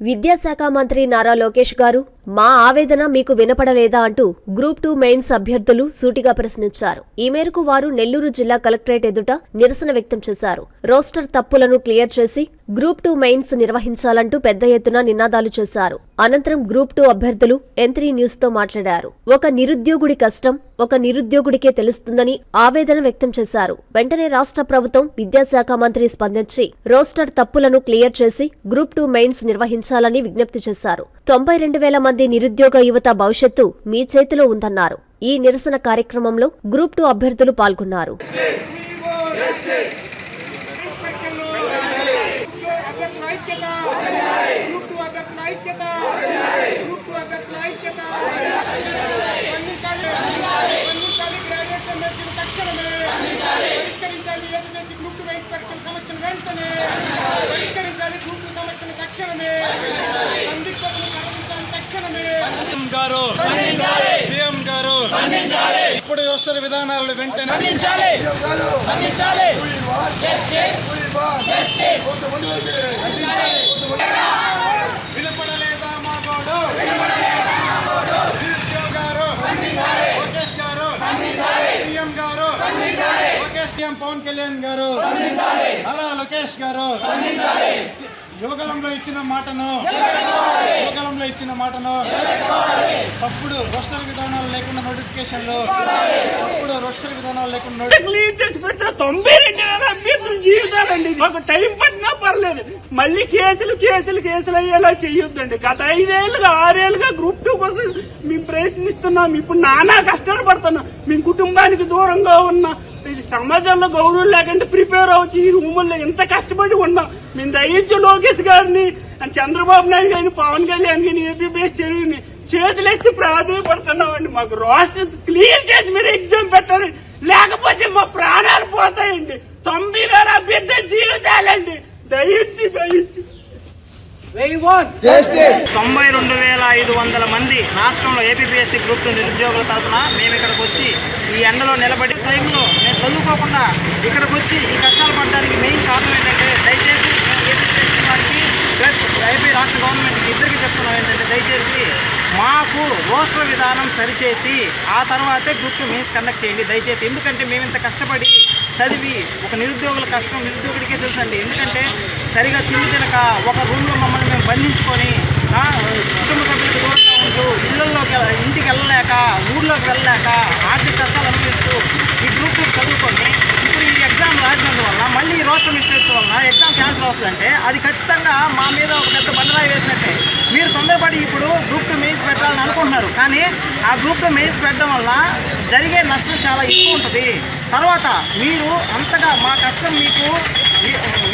విద్యాశాఖ మంత్రి నారా లోకేష్ గారు మా ఆవేదన మీకు వినపడలేదా అంటూ గ్రూప్ టూ మెయిన్స్ అభ్యర్థులు సూటిగా ప్రశ్నించారు. ఈ మేరకు వారు నెల్లూరు జిల్లా కలెక్టరేట్ ఎదుట నిరసన వ్యక్తం చేశారు. రోస్టర్ తప్పులను క్లియర్ చేసి గ్రూప్ టూ మెయిన్స్ నిర్వహించాలంటూ పెద్ద ఎత్తున నినాదాలు చేశారు. అనంతరం గ్రూప్ టూ అభ్యర్థులు ఎంత్రీ న్యూస్తో మాట్లాడారు. ఒక నిరుద్యోగుడి కష్టం ఒక నిరుద్యోగుడికే తెలుస్తుందని ఆవేదన వ్యక్తం చేశారు. వెంటనే రాష్ట్ర ప్రభుత్వం విద్యాశాఖ మంత్రి స్పందించి రోస్టర్ తప్పులను క్లియర్ చేసి గ్రూప్ టూ మెయిన్స్ నిర్వహించాలని విజ్ఞప్తి చేశారు. తొంభై రెండు వేల మంది నిరుద్యోగ యువత భవిష్యత్తు మీ చేతిలో ఉందన్నారు. ఈ నిరసన కార్యక్రమంలో గ్రూప్ టూ అభ్యర్థులు పాల్గొన్నారు ఇన్స్పెక్షన్లు అభ్యర్థుల ఐక్యత గ్రూప్ టూ అభ్యర్థుల ఐక్యత గ్రూప్ టూ అభ్యర్థుల ఐక్యత స్పందించాలి స్పందించాలి గ్రాడ్యుయేషన్ మెర్చిన తక్షణమే పరిష్కరించాలి ఏపీఎస్సీ గ్రూప్ టూ ఇన్స్పెక్షన్ సమస్యను వెంటనే పరిష్కరించాలి గ్రూప్ టూ సమస్యను తక్షణమే సందిగ్ధతను తొలగించాలి తక్షణమే సీఎం గారు సీఎం గారు. ఇప్పుడు వ్యవస్థ విధానాలను వెంటనే వినపడలేదా మా గోడు? సీఎం గారు లోకేష్ గారు. సీఎం గారు. లోకేష్ సీఎం పవన్ కళ్యాణ్ గారు. అలా లోకేష్ గారు. యువకాలంలో ఇచ్చిన మాటను యువకాలంలో ఇచ్చిన మాటను తప్పుడు రోస్టర్ విధానాలు లేకుండా నోటిఫికేషన్లు తప్పుడు రోస్టర్ విధానాలు లేకుండా నోటి- చేసి పెడితే తొంభై రెండు వేల అభ్యర్థుల జీవితాలండి. మాకు టైం పట్టినా పర్లేదు. మళ్ళీ కేసులు కేసులు కేసులు అయ్యేలా చెయ్యొద్దండి గత ఐదేళ్ళుగా ఆరేళ్ళుగా గ్రూప్ టూ కోసం మేము ప్రయత్నిస్తున్నాం. ఇప్పుడు నానా కష్టాలు పడుతున్నాం. మేము కుటుంబానికి దూరంగా ఉన్నా సమాజంలో గౌరవం లేకుండా ప్రిపేర్ అవుతూ ఈ రూముల్లో ఎంత కష్టపడి ఉన్నాం. మేము దయించు లోకేష్ గారిని చంద్రబాబు నాయుడు గారిని పవన్ కళ్యాణ్ గారిని ఏపీఎస్ చదివిని చేతులేస్తే ప్రాధాన్యపడుతున్నామండి. మాకు రాష్ట్రం క్లియర్ చేసి మీరు ఎగ్జామ్ పెట్టాలి. లేకపోతే మా ప్రాణాలు పోతాయండి. తొంభై వేల అభ్యర్థుల జీవితాలండి. దయించి దయించి. తొంభై రెండు వేల ఐదు వందల మంది రాష్ట్రంలో ఏపీఎస్సీ గ్రూప్ టూ నిరుద్యోగుల తరఫున మేము ఇక్కడికి వచ్చి ఈ ఎండలో నిలబడి టైంలో మేము చదువుకోకుండా ఇక్కడికి వచ్చి ఈ కష్టాలు పడడానికి మెయిన్ కారణం ఏంటంటే దయచేసి మేము ఏపీఎస్సీ వారికి ప్లస్ ఏపీ రాష్ట్ర గవర్నమెంట్కి ఇద్దరికి చెప్తున్నాం ఏంటంటే దయచేసి మాకు రోస్టర్ విధానం సరిచేసి ఆ తర్వాతే గ్రూప్ టూ మెయిన్స్ కండక్ట్ చేయండి. దయచేసి ఎందుకంటే మేము ఇంత కష్టపడి చదివి ఒక నిరుద్యోగుల కష్టం నిరుద్యోగుడికే తెలుసండి. ఎందుకంటే సరిగా తిండి తినక ఒక రూమ్లో మమ్మల్ని మేము బంధించుకొని కుటుంబ సభ్యులకు దూరంగా ఉంటూ ఇళ్ళలోకి ఇంటికి వెళ్ళలేక ఊర్లోకి వెళ్ళలేక ఆర్థిక కష్టాలు అనుభవిస్తూ ఈ గ్రూప్ టూ చదువుకొని ఇప్పుడు ఈ ఎగ్జామ్ రాసినందువల్ల మళ్ళీ ఈ రోస్టర్ మిస్టేక్స్ వల్ల ఎగ్జామ్ క్యాన్సిల్ అవుతుందంటే అది ఖచ్చితంగా మా మీద ఒక పెద్ద బండరాయి వేసినట్టే. మీరు తొందరపడి ఇప్పుడు గ్రూప్ టూ మెయిన్స్ పెట్టాలని అనుకుంటున్నారు. కానీ ఆ గ్రూప్ టూ మెయిన్స్ పెట్టడం వల్ల జరిగే నష్టం చాలా ఎక్కువ ఉంటుంది. తర్వాత మీరు అంతగా మా కష్టం మీకు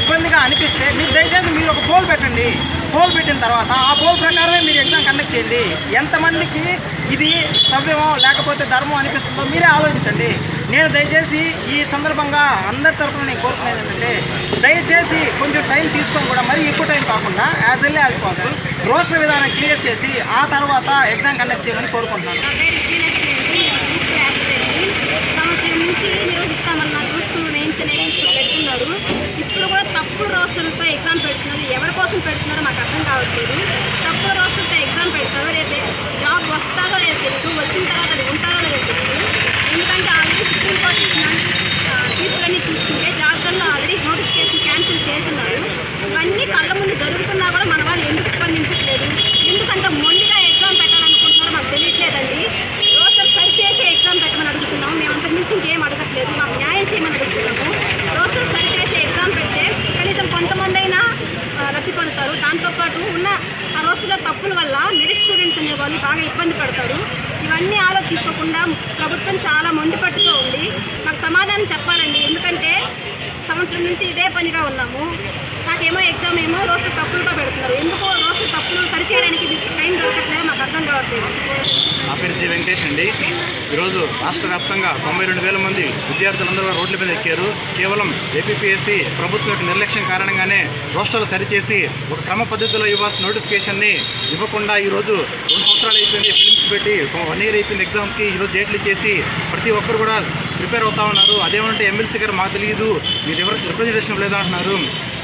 ఇబ్బందిగా అనిపిస్తే మీరు దయచేసి మీరు ఒక పోల్ పెట్టండి. పోల్ పెట్టిన తర్వాత ఆ పోల్ ప్రకారమే మీరు ఎగ్జామ్ కండక్ట్ చేయండి. ఎంతమందికి ఇది సవ్యమో లేకపోతే ధర్మం అనిపిస్తుందో మీరే ఆలోచించండి. నేను దయచేసి ఈ సందర్భంగా అందరి తరఫున నేను కోరుకునేది ఏంటంటే దయచేసి కొంచెం టైం తీసుకొని కూడా మరీ ఎక్కువ టైం కాకుండా as early as possible roster విధానం క్లియర్ చేసి ఆ తర్వాత ఎగ్జామ్ కండక్ట్ చేయమని కోరుకుంటున్నాను. నా సంవత్సరం నుంచి నిర్వహిస్తామన్న గుర్తు మెయిన్స్ అనేది పెడుతున్నారు ఇప్పుడు కూడా తప్పుడు రోస్టర్లతో ఎగ్జామ్ పెడుతున్నారు. ఎవరి కోసం పెడుతున్నారో మాకు అర్థం కావట్లేదు. తప్పుడు రోస్టర్లతో ఎగ్జామ్ పెడతారు రేపు జాబ్ వస్తుందో లేదు తెలియదు వచ్చిన తర్వాత అది ఉంటుందో లేదు తెలియదు ఎందుకంటే ఆల్రెడీ సుప్రీంకోర్టు ఇచ్చిన ఆ, తీర్పులన్నీ చూసుకుంటే జాబ్లలో ఆల్రెడీ నోటిఫికేషన్ క్యాన్సిల్ చేస్తున్నారు ఇవన్నీ కళ్ళ ముందు జరుగుతున్నా కూడా మన వాళ్ళు ఎందుకు స్పందించట్లేదు ఎందుకంత మొండిగా ఎగ్జామ్ పెట్టాలనుకుంటున్నారో మాకు తెలియట్లేదండి రోస్టర్ సరి చేసి ఎగ్జామ్ పెట్టమని అడుగుతున్నాం మేము అంతకు మించి ఇంకేం అడగట్లేదు మాకు న్యాయం చేయమని అడుగుతున్నాము రోస్టర్ సరి చేసి ఎగ్జామ్ పెడితే కనీసం కొంతమంది అయినా ఆ, లబ్ధి పొందుతారు దాంతోపాటు ఉన్న ఆ రోస్టర్లో తప్పుల వల్ల మెరిట్ స్టూడెంట్స్ అనేవాళ్ళు బాగా ఇబ్బంది పడతారు ఇవన్నీ ఆలోచించుకోకుండా ప్రభుత్వం చాలా మొండి పట్టుతో ఉంది. మాకు సమాధానం చెప్పాలండి. ఎందుకంటే సంవత్సరం నుంచి ఇదే పనిగా ఉన్నాము. నాకేమో ఎగ్జామ్ ఏమో రోజు తప్పులుగా పెడుతున్నారు. ఎందుకో రోజు తప్పులు సరిచేయడానికి మీకు టైం దొరకట్లేదు మాకు అర్థం కావట్లేదు. నా పేరు జి వెంకటేష్ అండి. ఈరోజు రాష్ట్ర వ్యాప్తంగా తొంభై రెండు వేల మంది విద్యార్థులందరూ రోడ్ల మీద ఎక్కారు. కేవలం ఏపీఎస్సీ ప్రభుత్వం యొక్క నిర్లక్ష్యం కారణంగానే రోస్టర్లు సరిచేసి ఒక క్రమ పద్ధతిలో ఇవ్వాల్సిన నోటిఫికేషన్ని ఇవ్వకుండా ఈరోజు రెండు సంవత్సరాలు అయిపోయింది ఫిలిమ్స్ పెట్టి వన్ ఇయర్ అయిపోయింది ఎగ్జామ్కి ఈరోజు డేట్లు ఇచ్చేసి ప్రతి ఒక్కరు కూడా ప్రిపేర్ అవుతా ఉన్నారు. అదేమంటే ఎమ్మెల్సీ గారు మాకు తెలియదు మీరు ఎవరు రిప్రజెంటేషన్ లేదు అంటున్నారు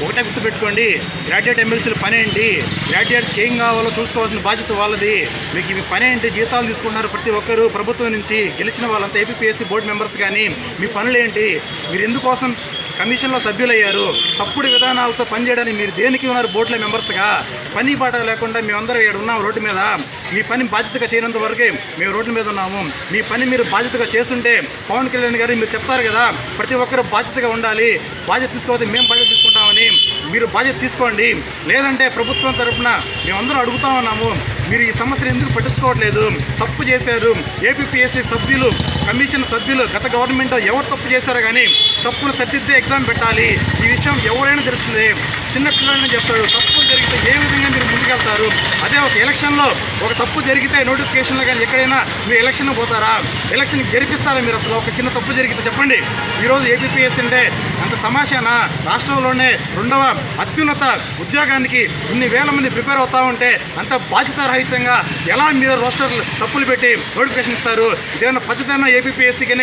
ఒకటే గుర్తుపెట్టుకోండి గ్రాడ్యుయేట్ ఎమ్మెల్సీల పని ఏంటి? గ్రాడ్యుయేట్స్కి ఏం కావాలో చూసుకోవాల్సిన బాధ్యత వాళ్ళది. మీకు ఇవి పని ఏంటి? జీతాలు తీసుకుంటున్నారు ప్రతి ఒక్కరు ప్రభుత్వం నుంచి. గెలిచిన వాళ్ళంతా ఏపీఎస్సీ బోర్డు మెంబర్స్ కానీ మీ పనులు ఏంటి? మీరు ఎందుకోసం కమిషన్లో సభ్యులయ్యారు. తప్పుడు విధానాలతో పనిచేయడానికి మీరు దేనికి ఉన్నారు బోర్డుల మెంబర్స్గా? పని పాట లేకుండా మేమందరం ఇక్కడ ఉన్నాం రోడ్డు మీద. మీ పని బాధ్యతగా చేయనంత వరకే మేము రోడ్డు మీద ఉన్నాము. మీ పని మీరు బాధ్యతగా చేస్తుంటే పవన్ కళ్యాణ్ గారు మీరు చెప్తారు కదా ప్రతి ఒక్కరు బాధ్యతగా ఉండాలి. బాధ్యత తీసుకోకపోతే మేము బాధ్యత తీసుకుంటామని మీరు బాధ్యత తీసుకోండి. లేదంటే ప్రభుత్వం తరపున మేమందరం అడుగుతా ఉన్నాము మీరు ఈ సమస్యను ఎందుకు పట్టించుకోవట్లేదు? తప్పు చేశారు. ఏపీఎస్సీ సభ్యులు కమిషన్ సభ్యులు గత గవర్నమెంట్ ఎవరు తప్పు చేశారో కానీ తప్పును సరిదిద్దే ఎగ్జామ్ పెట్టాలి. ఈ విషయం ఎవరైనా తెలుస్తుంది. చిన్న పిల్లలని చెప్తారు. తప్పు జరిగితే ఏ విధంగా మీరు ముందుకెళ్తారు? అదే ఒక ఎలక్షన్లో ఒక తప్పు జరిగితే నోటిఫికేషన్లో కానీ ఎక్కడైనా మీరు ఎలక్షన్ పోతారా? ఎలక్షన్ గెలిపిస్తారా మీరు అసలు? ఒక చిన్న తప్పు జరిగితే చెప్పండి. ఈరోజు ఏపీఎస్ అంటే అంత తమాషానా? రాష్ట్రంలోనే రెండవ అత్యున్నత ఉద్యోగానికి ఇన్ని వేల మంది ప్రిపేర్ అవుతా ఉంటే అంత బాధ్యతారహితంగా ఎలా మీరు రోస్టర్ తప్పులు పెట్టి నోటిఫికేషన్ ఇస్తారు? ఇదేమన్నా పచ్చదైన ఏపీఎస్సీకి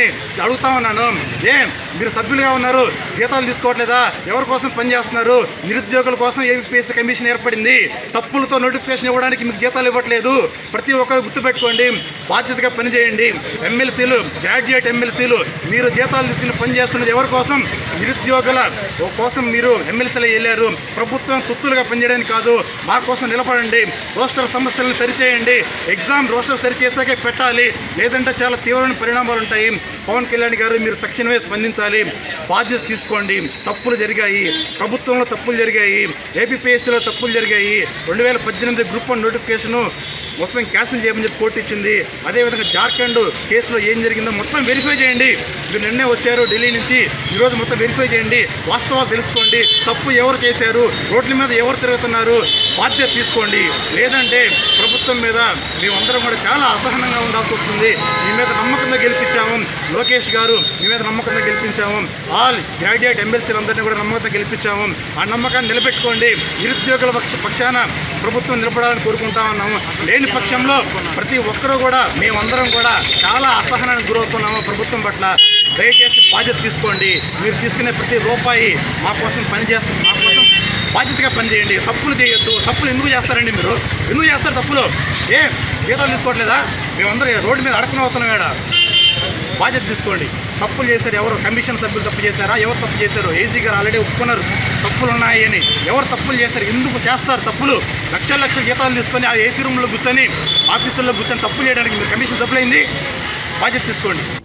అడుగుతా ఉన్నాను. ఏం? మీరు సభ్యులుగా ఉన్నారు. జీతాలు తీసుకోవట్లేదా? ఎవరి కోసం పనిచేస్తున్నారు నిరుద్యోగుల కోసం ఏపీఎస్సీ కమిషన్ ఏర్పడింది. తప్పులతో నోటిఫికేషన్ ఇవ్వడానికి మీకు జీతాలు ఇవ్వట్లేదు. ప్రతి ఒక్కరు గుర్తుపెట్టుకోండి. బాధ్యతగా పనిచేయండి. ఎమ్మెల్సీలు గ్రాడ్యుయేట్ ఎమ్మెల్సీలు మీరు జీతాలు తీసుకుని పనిచేస్తున్నది ఎవరి కోసం? నిరుద్యోగుల కోసం మీరు ఎమ్మెల్సీలు వెళ్ళారు. ప్రభుత్వం తుత్తులుగా పనిచేయడానికి కాదు. మా కోసం నిలబడండి. రోస్టర్ సమస్యలను సరిచేయండి. ఎగ్జామ్ రోస్టర్ సరిచేసాకే పెట్టాలి. లేదంటే చాలా తీవ్రమైన పరిణామాలు ఉంటాయి. పవన్ కళ్యాణ్ గారు మీరు తక్షణమే స్పందించాలి. బాధ్యత తీసుకోండి. తప్పులు జరిగాయి. ప్రభుత్వంలో తప్పులు జరిగాయి. ఏపీపీఎస్సీలో తప్పులు జరిగాయి. రెండు వేల పద్దెనిమిది గ్రూప్ వన్ నోటిఫికేషను మొత్తం క్యాన్సిల్ చేయమని చెప్పి కోర్టు ఇచ్చింది. అదేవిధంగా జార్ఖండ్ కేసులో ఏం జరిగిందో మొత్తం వెరిఫై చేయండి. మీరు నిన్నే వచ్చారు ఢిల్లీ నుంచి ఈరోజు మొత్తం వెరిఫై చేయండి. వాస్తవాలు తెలుసుకోండి. తప్పు ఎవరు చేశారు? రోడ్ల మీద ఎవరు తిరుగుతున్నారు? బాధ్యత తీసుకోండి. లేదంటే ప్రభుత్వం మీద మేమందరం కూడా చాలా అసహనంగా ఉండాల్సి వస్తుంది. మీ మీద నమ్మకంగా గెలిపించాము లోకేష్ గారు మీ మీద నమ్మకంగా గెలిపించాము. ఆల్ గ్రాడ్యుయేట్ ఎమ్మెల్సీలందరినీ కూడా నమ్మకంగా గెలిపించాము. ఆ నమ్మకాన్ని నిలబెట్టుకోండి. నిరుద్యోగుల పక్ష పక్షాన ప్రభుత్వం నిలబడాలని కోరుకుంటా ఉన్నాము. లేని పక్షంలో ప్రతి ఒక్కరూ కూడా మేమందరం కూడా చాలా అసహనానికి గురవుతున్నాము ప్రభుత్వం పట్ల. దయచేసి బాధ్యత తీసుకోండి. మీరు తీసుకునే ప్రతి రూపాయి మా కోసం పనిచేస్తుంది మా కోసం బాధ్యతగా పనిచేయండి. తప్పులు చేయొద్దు. తప్పులు ఎందుకు చేస్తారండి మీరు? ఎందుకు చేస్తారు తప్పులు? ఏ జీతాలు తీసుకోవట్లేదా? మేమందరం రోడ్డు మీద అడకనవుతున్నాం ఇక్కడ బాధ్యత తీసుకోండి. తప్పులు చేశారు ఎవరు? కమిషన్ సభ్యులు తప్పు చేశారా? ఎవరు తప్పు చేశారు? ఏసీ గారు ఆల్రెడీ ఒప్పుకున్నారు. తప్పులు ఉన్నాయని. ఎవరు తప్పులు చేశారు? ఎందుకు చేస్తారు తప్పులు? లక్షల లక్షల జీతాలు తీసుకొని ఆ ఏసీ రూమ్లో కూర్చొని ఆఫీసుల్లో కూర్చొని తప్పులు చేయడానికి మీరు కమిషన్ సభ్యులైంది. బాధ్యత తీసుకోండి.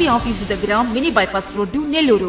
AP office దగ్గర మినీ బైపాస్ రోడ్డు నెల్లూరు.